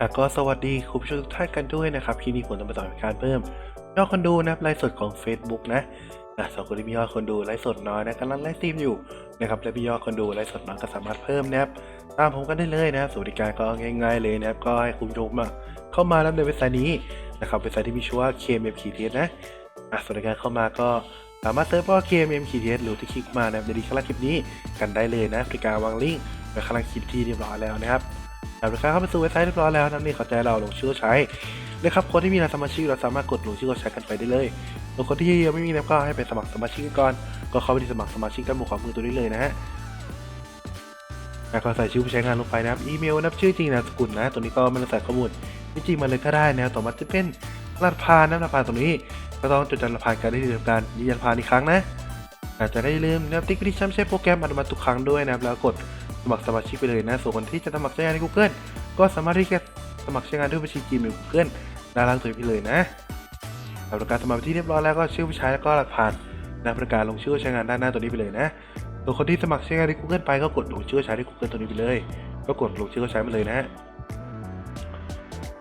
อะก็สวัสดีคุณผู้ชมทุกท่านกันด้วยนะครับคลิปนี้ผมจะมาสอนการเพิ่มยอดคนดูนะครับไลฟ์สดของ Facebook นะอะสำหรับคนที่มียอดคนดูไลฟ์สดน้อยนะกำลังไลฟ์สตรีมอยู่นะครับและมียอดคนดูไลฟ์สดน้อยก็สามารถเพิ่มนะครับตามผมกันได้เลยนะครับสวัสดิการก็ง่ายๆเลยนะครับก็ให้คุณผู้ชมเข้ามาแล้วในเว็บไซต์นี้นะครับเว็บไซต์ที่มีชื่อว่า KMFKTS นะอะสวัสดิการเข้ามาก็สามารถเซิร์ชว่า KMFKTS หรือที่คลิกมานะครับในดีข้างล่างคลิปนี้กันได้เลยนะบริการวางลิงก์ไว้ข้างล่างคลิปที่เรียบร้อยแล้วนะครับ หลังจากเข้าไปสู่เว็บไซต์เรียบร้อยแล้วนั่นนี่เขาใจเราลงชื่อใช้นะครับคนที่มีรายสมาชิกเราสามารถกดลงชื่อใช้กันไปได้เลยส่วนคนที่ยังไม่มีนะก็ให้ไปสมัครสมาชิกก่อน ก็เข้าไปที่สมัครสมาชิกด้านบนขวามือตัวนี้เลยนะฮะแล้วก็ใส่ชื่อผู้ใช้งานลงไปนะครับอีเมลนับชื่อจริงนามสกุลนะตัวนี้ก็ไม่ต้องใส่ข้อมูลที่จริงมาเลยก็ได้นะต่อมาจะเป็นรหัสผ่านนะรหัสผ่านตรงนี้ ก็ต้องจดจำรหัสผ่านการได้ทำการยืนยันผ่านอีกครั้งนะอาจจะได้ลืมนะครับติ๊กที่ใช้โปรแกรมอัตโนมัติทุกครั้งด้วยนะครับแล้วกด สมัครสมาชิกไปเลยนะส่วนคนที่จะสมัครใช้งานใน Google ก็สามารถที่จะสมัครใช้งานด้วยบัญชี Gmail Google ด้านล่างตัวพี่เลยนะหรับการสมัครเป็นที่เรียบร้อยแล้วก็ชื่อผู้ใช้แล้วก็หลักผ่านนะประกาศลงชื่อใช้งานด้านหน้าตัวนี้ไปเลยนะส่วนคนที่สมัครใช้งานใน Google ไปก็กดลงชื่อใช้ใน Google ตัวนี้ไปเลย ก็กดลงชื่อใช้มาเลยนะ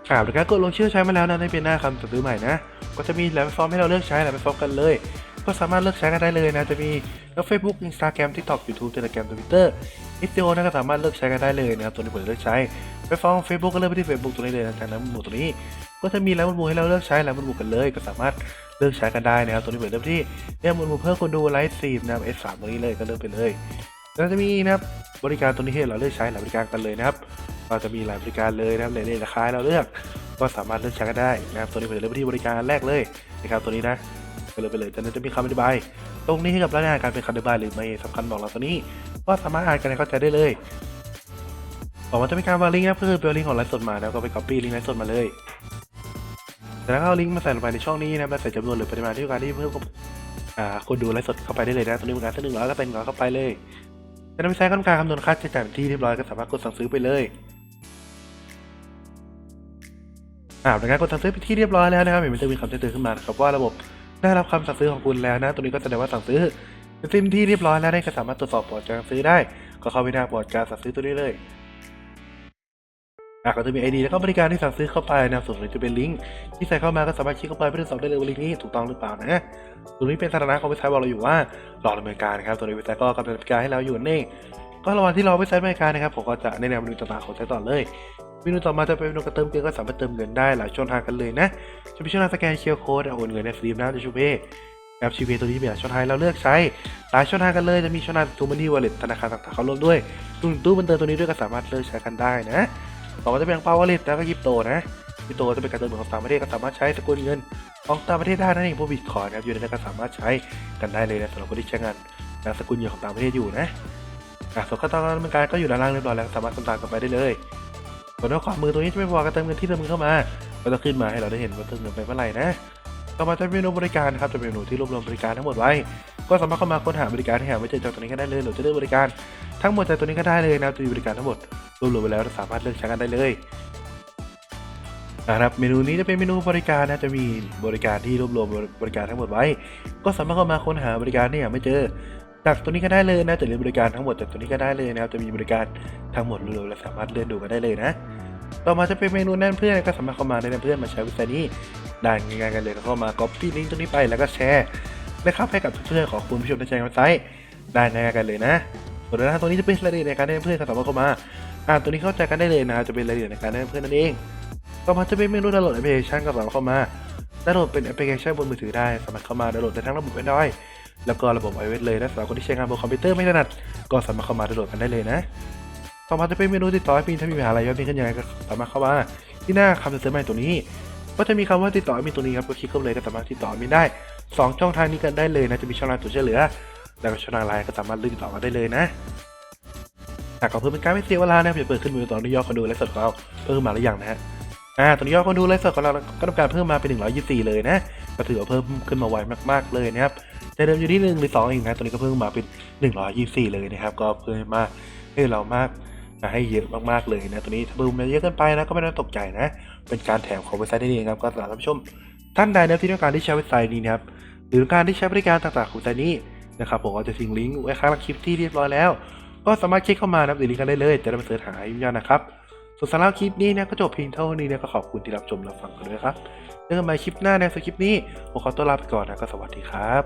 อ่าประการกดลงชื่อใช้มาแล้วนะในเป็นหน้าคำสั่งซื้อใหม่นะ ก็จะมีหลายแพลตฟอร์มให้เราเลือกใช้หลายแพลตฟอร์มกันเลย ก็สามารถเลือกใช้กันได้เลยนะ จะมีทั้ง Facebook Instagram TikTok YouTube Telegram Twitter อิสติโอนะก็สามารถเลือกใช้กันได้เลยนะครับตัวนี้ผมเลือกใช้แพลตฟอร์ม Facebook ก็เลือกไปที่ Facebook ตัวนี้เลยนะจากนั้นหมู่ตัวนี้ ก็จะมีแล้วหมู่ให้เราเลือกใช้แล้วหมู่กันเลย ก็สามารถเลือกใช้กันได้นะครับตัวนี้ผมเลือกที่เนี่ยมันหมู่เพิ่มคนดูไลฟ์สตรีมนะครับ S3 ตัวนี้เลยก็เลือกไปเลยแล้วจะมีนะครับบริการตัวนี้ให้เราเลือกใช้หลายบริการกันเลยนะครับเราจะมีหลายบริการเลยนะครับในราคาเราเลือก ก็สามารถเลือกใช้กันได้นะครับตัวนี้ผมจะเลือกไปที่บริการแรกเลยนะครับตัวนี้นะ ไปเลยไปเลยจากนั้นจะมีคำอธิบาย ตรงนี้ให้กับรายงานการเป็นคำอธิบายหรือไม่สำคัญบอกเราตัวนี้ก็สามารถอ่านกันให้เข้าใจได้เลยบอกว่าจะมีการวางลิงก์นะก็คือเป็นลิงก์ของไลฟ์สดมาแล้วก็ไป copy ลิงก์ไลฟ์สดมาเลยจากนั้นก็เอาลิงก์มาใส่ลงไปในช่องนี้นะแล้วใส่จำนวนหรือปริมาณที่การที่เพิ่มคนดูไลฟ์สดเข้าไปได้เลยนะตัวนี้เป็นการส้นหนึ่งร้อยก็เป็นร้อยเข้าไปเลยจากนั้นไปใช้ขั้นการคำนวณค่าใช้จ่ายเป็นที่เรียบร้อยก็สามารถกดสั่งซื้อไปเลยอ่าในการกดสั่งซื้อไปที่เรียบร้อยแล้วนะครับเห็นมันจะมีคำเตือนขึ้นมาครับว่าระบบ ได้รับคำสั่งซื้อของคุณแล้วนะตัวนี้ก็แสดงว่าสั่งซื้อเป็นสิ้นที่เรียบร้อยแล้วได้ก็สามารถตรวจสอบปลอดการซื้อได้ ก็เข้าไปหน้าปลอดการสั่งซื้อตัวนี้เลยอะก็จะมี ID แล้วก็บริการที่สั่งซื้อเข้าไปนะส่วนนี้จะเป็นลิงก์ที่ใส่เข้ามาก็สามารถคลิกเข้าไปเพื่อตรวจสอบได้เลยว่าลิงก์นี้ถูกต้องหรือเปล่านะตรงนี้เป็นสถานะของเว็บไซต์บอกเราอยู่ว่ารอดำเนินการนะครับตัวนี้เว็บไซต์ก็กำลังดำเนินการให้เราอยู่นี่ ก็ระหว่างที่รอเว็บไซต์ดำเนิการนะครับผมก็จะแนะนำเมนูต่างๆของไซต์ต่อเลยเมนูต่อมาจะเป็นเมนูการเติมเงินก็สามารถเติมเงินได้หลายช่องทางกันเลยนะจะมีช่องทางสแกนเคียร์โค้ดโอนเงินในฟรีมนะจะชูเป้แอปชีเปตัวนี้มีหลายช่องทางเราเลือกใช้หลายช่องทางกันเลยจะมีช่องทางทูมันนี่วอลเล็ตธนาคารต่างๆเขาร่วมด้วยตู้ตู้บันเติมตัวนี้ด้วยก็สามารถเลือกใช้กันได้นะต่อมาจะเป็นเปาวอลเล็ตแล้วก็ยิปโตนะยิปโตจะเป็นการเติมเงินของต่างประเทศก็สามารถใช้สกุลเงินของต่างประเทศได้นั่นเองพวกบิตคอยน์นะครับอยู่ในนั้นก็สามารถใช้กันได้เลยนะสำหรับคนที่ใช้งานสกุลเงินของต่างประเทศอยู่นะ อะส่วนขั้นตอนการดำเนินการก็อยู่ด้านล่างเรียบร้อยแล้วสามารถทำตามกันไปได้เลยส่วนด้านขวามือตรงนี้จะไม่พอการเติมเงินที่เติมเงินเข้ามาก็จะขึ้นมาให้เราได้เห็นว่าเติมเงินไปเมื่อไหร่นะต่อมาจะเป็นเมนูบริการนะครับจะเป็นเมนูที่รวบรวมบริการทั้งหมดไว้ ก็สามารถเข้ามาค้นหาบริการที่หาไม่เจอจากตัวนี้ก็ได้เลยหรือจะเลือกบริการทั้งหมดจากตัวนี้ก็ได้เลยนะจะมีบริการทั้งหมดรวมรวมไปแล้วสามารถเลือกใช้กันได้เลยนะครับเมนูนี้จะเป็นเมนูบริการนะจะมีบริการที่รวบรวมบริการทั้งหมดไว้ ก็สามารถเข้ามาค้นหาบริการที่หาไม่เจอ จากตัวนี้ก็ได้เลยนะจะเลือกบริการทั้งหมดจากตัวนี้ก็ได้เลยนะครับจะมีบริการทั้งหมดรวมๆและสามารถเลื่อนดูกันได้เลยนะ ต่อมาจะเป็นเมนูแนะนำเพื่อนก็สามารถเข้ามาแนะนำเพื่อนมาใช้วิธีนี้ได้ง่ายๆกันเลยก็เข้ามา copy ลิงก์ตรงนี้ไปแล้วก็แชร์และเข้าให้กับเพื่อนๆของคุณผู้ชมในใจเว็บไซต์ได้ง่ายๆกันเลยนะส่วนด้านล่าตรงนี้จะเป็นรายละเอียดในการแนะนำเพื่อนก็สามารถเข้ามาอ่านตัวนี้เข้าใจกันได้เลยนะจะเป็นรายละเอียดในการแนะนำเพื่อนนั่นเอง ต่อมาจะเป็นเมนูดาวน์โหลดแอปพลิเคชันก็สามารถเข้ามาดาวน์โหลดเป็นแอปพลิเคชันบนมือถือได้สามารถเข้ามาดาวน์โหลดได้ทั้งระบบ Android แล้วก็ระบบ iOS เลยนะสำหรับคนที่ใช้งานบนคอมพิวเตอร์ไม่ถนัด ก็สามารถเข้ามาดาวน์โหลดกันได้เลยนะ ต่อมาจะเป็นเมนูติดต่อให้พินถ้ามีปัญหาอะไรยอดพินขึ้นยังไงก็สามารถเข้ามาที่หน้าคำเตือนใหม่ตัวนี้ ก็จะมีคำว่าติดต่อมีตัวนี้ครับก็คลิกเข้าเลยก็สามารถติดต่อมีได้สองช่องทางนี้กันได้เลยนะจะมีช่องทางตัวช่วยเหลือ แล้วก็ช่องทางไลน์ก็สามารถเลือกติดต่อมาได้เลยนะหากขอเพิ่มเป็นการไม่เสียเวลานะเดี๋ยวเปิดขึ้นมือตอนนี้ยอดคนดูไลฟ์สดของเราเพิ่มมาหรือยังนะฮะ อ่าตอนนี้ยอดคนดูไลฟ์สดของเราก็ต้องการเพิ่มมาเป็น 124 เลยนะก็ถือว่าเพิ่มขึ้นมาไวมากๆเลยนะครับแต่เดิมอยู่ที่หนึ่งหรือสองเองนะตัวนี้ก็เพิ่มมาเป็น 124 เลยนะครับ ก็เพิ่มมาให้เรามากให้เยอะมากๆเลยนะตัวนี้ถ้าบูมเยอะเกินไปนะก็ไม่ต้องตกใจนะ เป็นการแถมของเว็บไซต์นี่เองครับก็สำหรับท่านผู้ชมท่านใดนะที่ต้องการที่ใช้เว็บไซต์นี้นะครับหรือต้องการที่ใช้บริการต่างๆของเว็บไซต์นี้นะครับผมก็จะทิ้งลิงก์ไว้ข้างล่างคลิปที่เรียบร้อยแล้ว ก็สามารถคลิกเข้ามานะครับหรือลิงก์กันได้เลยจะได้มาเสิร์ชหายุ่งยากนะครับ ส่วนสำหรับคลิปนี้เนี่ยก็จบเพียงเท่านี้เนี่ยก็ขอบคุณที่รับชมรับฟังกันด้วยครับเจอกันใหม่คลิปหน้าในสคลิปนี้ผมขอตัวลาไปก่อนนะก็สวัสดีครับ